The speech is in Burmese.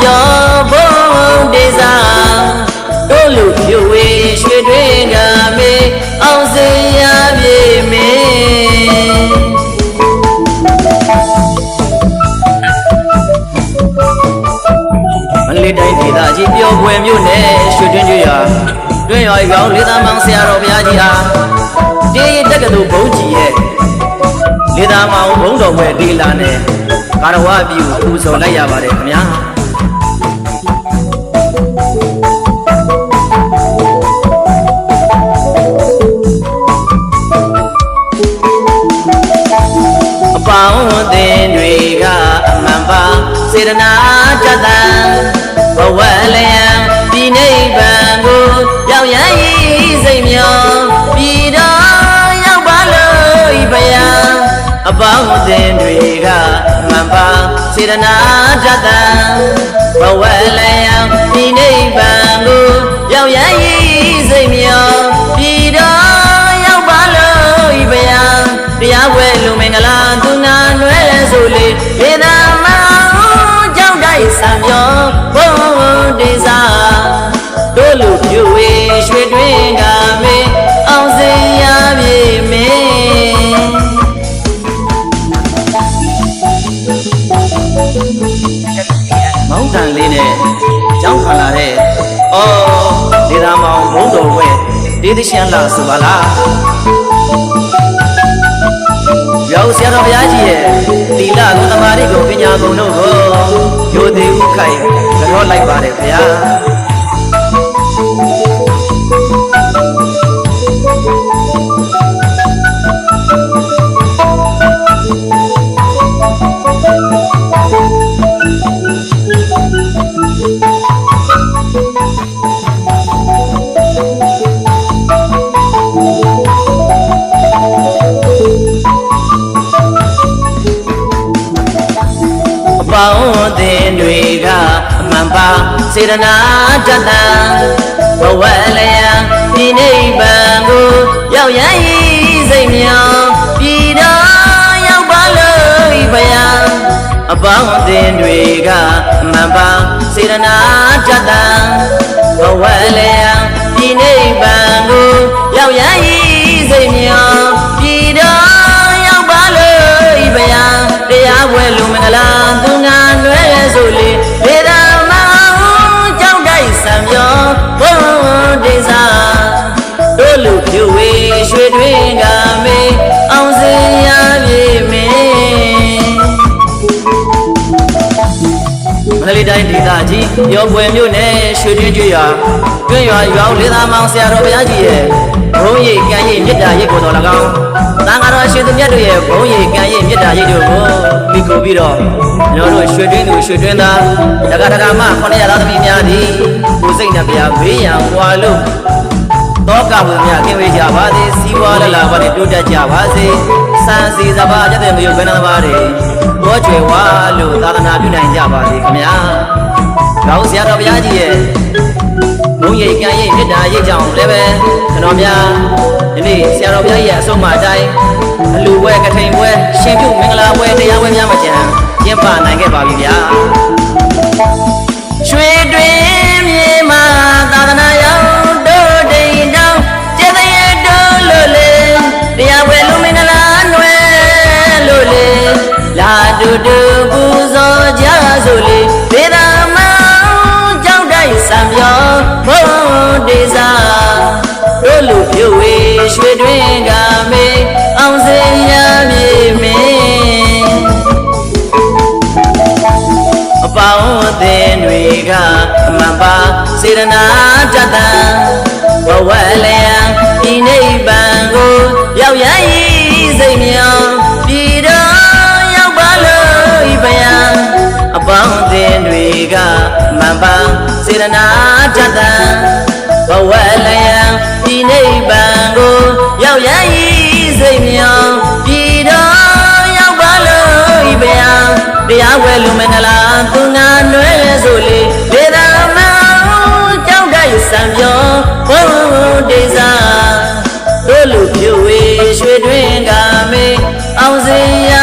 ပြောဘုံဒေစာတို့လူပြွေရွှေတွင်ကမေအောင်စင်ရပြေမေမန္တလေးတိုင်းဒေသကြီးပျော်ပွဲမြို့နယ်ရွှေတွင်းကျွော်တွင်းရွာရောင်လေးသားမောင်ဆရာတော်ဘုရားကြီးဟာတေးရတက္ကသိုလ်ဘုန်းကြီးရဲ့လေးသားမောင်ဘုန်းတော်ပွဲဒေလာနဲ့ကာရဝပြုပူဇော်လိုက်ရပါတယ်ခင်ဗျာ စေတနာတတ်တန်ဘဝလျံဒီနိဗ္ဗာန်ကိုရောက်ရည်စိတ်မျောပြည်တော်ရောက်ပါလို့ဤဘယံအပေါင်းအသင်တွေကအမှန်ပါစေတနာတတ်တန်ဘဝလျံ မောင်းတန်လေးနဲ့ကြောင်းခံလာတဲ့အော်ဒေသာမောင်ဘုံတော်ဝဲဒေသရှင်လာဆိုပါလားရောက်ဆရာတော်ဘုရားကြီးရဲ့သီလကုသမာဓိကိုပညာဂုဏ်တို့ကိုယိုသေးဥခိုင်ကြောလိုက်ပါတယ်ဗျာအ စေတနာတတ်တန်ဘဝလျံဒီနိဗ္ဗာန်ကိုရောက်ရည်စိတ်မြောင်ပြည်တော်ရောက်ပါလို့ဤဘယံအပေါင်းအသင်တွေကအမှန်ပါစေတနာတတ်တန်ဘဝလျံဒီနိဗ္ဗာန်ကိုရောက်ရည်စိတ်မြောင် လေးတိုင်းဒေသကြီးရောပွဲမြို့နယ်ရွှေတွင်းကျွော်တွင်းရွာရွာဦးလေးသားမောင်ဆရာတော်ဘုရားကြီးရဲ့ဘုံရိပ်ကံရိပ်မေတ္တာရိပ်ကိုတော်၎င်းသံဃာတော်ရှင်သူမြတ်တို့ရဲ့ဘုံရိပ်ကံရိပ်မေတ္တာရိပ်တို့ကိုမိကိုပြီးတော့ကျွန်တော်တို့ရွှေတွင်းသူရွှေတွင်းသားတက္ကရာမ900သားသမီးများသည်ကိုစိတ်နှပြဘေးရန်ပွာလို့တောကဝေမြကင်းဝေးကြပါစေစီးပွားလလာပါနဲ့တိုးတက်ကြပါစေစံစီစပါကြတဲ့မယုတ်ဘယ်နှပါးတွေ ဘောကျွယ်ဝါလို့သာသနာပြုနိုင်ကြပါစေခင်ဗျာကောင်းဆရာတော်ဘုရားကြီးရဲ့ဘုံရိပ်ကံရိပ်မေတ္တာရိပ်ကြောင့်လည်းပဲကျွန်တော်များဒီနေ့ဆရာတော်ဘုရားကြီးရဲ့အဆုံးအမအတိုင်းအလူပွဲကထိန်ပွဲရှင်ပြုမင်္ဂလာပွဲတရားပွဲများမကြံကျင်းပနိုင်ခဲ့ပါပြီဗျာ တို့လူပြွေရွှေတွင်ကမေအောင်စင်ရမြေမေအပေါင်းအသင်တွေကအမှန်ပါစေတနာတတ်တန်ဘဝလျံဒီနိဗ္ဗာန်ကိုရောက်ရည်စိတ်မြောင်ပြည်တော်ရောက်ပါလို့ဤဘယံအပေါင်းအသင်တွေကအမှန်ပါစေတနာတတ် စိတ်မြောင်ပြည်တော်ရောက်ပါလို့ဤဘယံတရားဝဲလူမင်္ဂလာသူနာနွယ်ဆိုလေဒေသာမောင်ကြောင့်တိုက်ဆံပြောဘုံဒေစာတို့လူပြွေရွှေတွင်ကမေအောင်စင်ရ